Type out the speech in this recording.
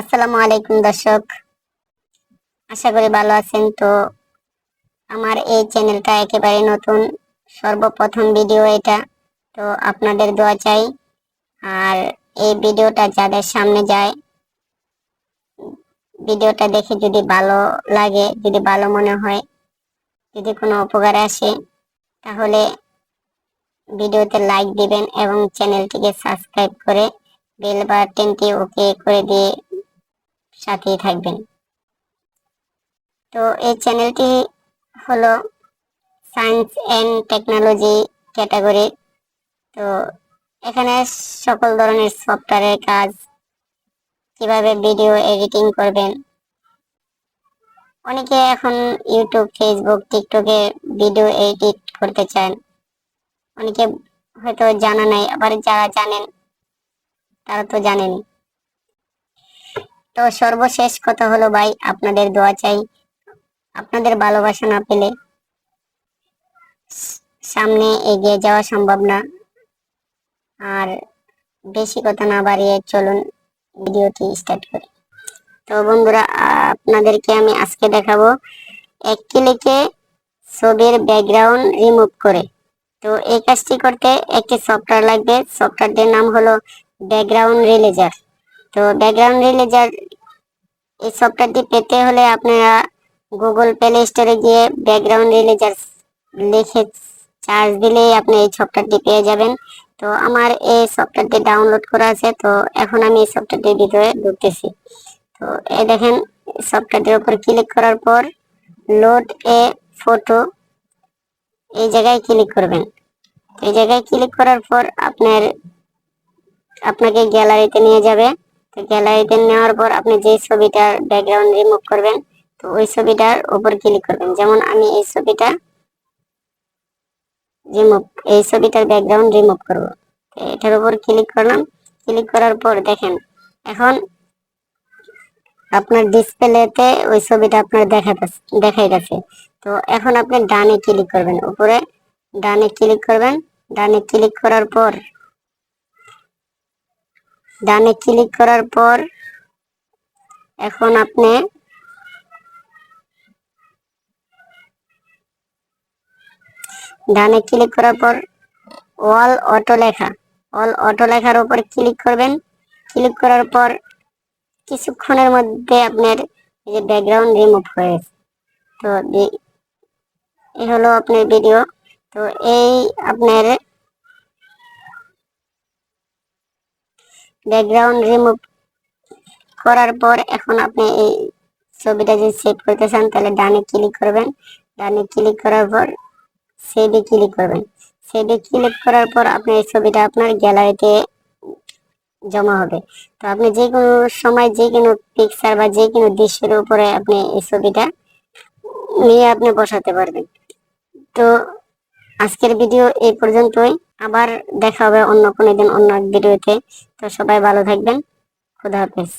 আসসালামু আলাইকুম, দর্শক। আশা করি ভালো আছেন। তো আমার এই চ্যানেলটা একেবারে নতুন, সর্বপ্রথম ভিডিও এটা। তো আপনাদের দোয়া চাই। আর এই ভিডিওটা যাদের সামনে যায়, ভিডিওটা দেখে যদি ভালো লাগে, যদি ভালো মনে হয়, যদি কোনো উপকার আসে, তাহলে ভিডিওতে লাইক দিবেন এবং চ্যানেলটিকে সাবস্ক্রাইব করে বেল বাটনটি ওকে করে দিয়ে সাথেই থাকবেন। তো এই চ্যানেলটি হলো সায়েন্স অ্যান্ড টেকনোলজি ক্যাটাগরি। তো এখানে সকল ধরনের সফটওয়্যারের কাজ, কীভাবে ভিডিও এডিটিং করবেন। অনেকে এখন ইউটিউব, ফেসবুক, টিকটকে ভিডিও এডিট করতে চান। অনেকে হয়তো জানা নাই, আবার যারা জানেন, তারা তো জানেনই। তো সর্বশেষ কথা হলো ভাই, আপনাদের দোয়া চাই। আপনাদের ভালোবাসা না পেলে সামনে এগিয়ে যাওয়া সম্ভব না। আর বেশি কথা না বাড়িয়ে চলুন, ভিডিওটি স্টার্ট করি। তো বন্ধুরা, আপনাদেরকে আমি আজকে দেখাবো এক ক্লিকে ছবির ব্যাকগ্রাউন্ড রিমুভ করে। তো এই কাজটি করতে একটি সফটওয়্যার লাগবে। সফটওয়্যারটির নাম হলো ব্যাকগ্রাউন্ড রিলেজার তো ব্যাকগ্রাউন্ড রিলেজার এই সফটওয়্যারটি পেতে হলে আপনারা গুগল প্লে স্টোরে গিয়ে ব্যাকগ্রাউন্ড রিলেজার লিখে চার্জ দিলেই আপনি এই সফটওয়্যারটি পেয়ে যাবেন। তো আমার এই সফটওয়্যারটি ডাউনলোড করা আছে, তো এখন আমি এই সফটওয়্যারটির ভিতরে ঢুকতেছি। তো এই দেখেন সফটওয়্যারটির উপর ক্লিক করার পর লোড এ ফটো এই জায়গায় ক্লিক করবেন। এই জায়গায় ক্লিক করার পর আপনার, আপনাকে গ্যালারিতে নিয়ে যাবে। গ্যালারিতে নেওয়ার পর আপনি যে ছবিটার ব্যাকগ্রাউন্ড রিমুভ করবেন, তো ওই ছবিটার উপর ক্লিক করবেন। যেমন আমি এই ছবিটা রিমুভ এই ছবিটার ব্যাকগ্রাউন্ড রিমুভ করব। এটার উপর ক্লিক করলাম। ক্লিক করার পর দেখেন, এখন আপনার ডিসপ্লেতে ওই ছবিটা আপনার দেখাতেছে, দেখাইতেছে। তো এখন আপনি ডানে ক্লিক করবেন। উপরে ডানে ক্লিক করবেন। ডানে ক্লিক করার পর ডানে ক্লিক করার পর এখন আপনি ডানে ক্লিক করার পর অল অটো লেখা। অল অটো লেখার উপর ক্লিক করবেন। ক্লিক করার পর কিছুক্ষণের মধ্যে আপনার এই যে ব্যাকগ্রাউন্ড রিমুভ হয়ে তো এই হলো আপনার ভিডিও তো এই আপনার ব্যাকগ্রাউন্ড রিমুভ করার পর এখন আপনি এই ছবিটা যদি সেভ করতে চান, তাহলে ডানে ক্লিক করবেন। ডানে ক্লিক করার পর সেভে ক্লিক করবেন। সেভে ক্লিক করার পর আপনি এই ছবিটা আপনার গ্যালারিতে জমা হবে। তো আপনি যে কোনো সময় যে কোনো পিকচার বা যে কোনো দৃশ্যের উপরে আপনি এই ছবিটা নিয়ে আপনি বসাতে পারবেন। তো আজকের ভিডিও এই পর্যন্তই। আবার দেখা হবে অন্য কোনো দিন অন্য এক ভিডিওতে। তো সবাই ভালো থাকবেন। খুদা হাফেজ।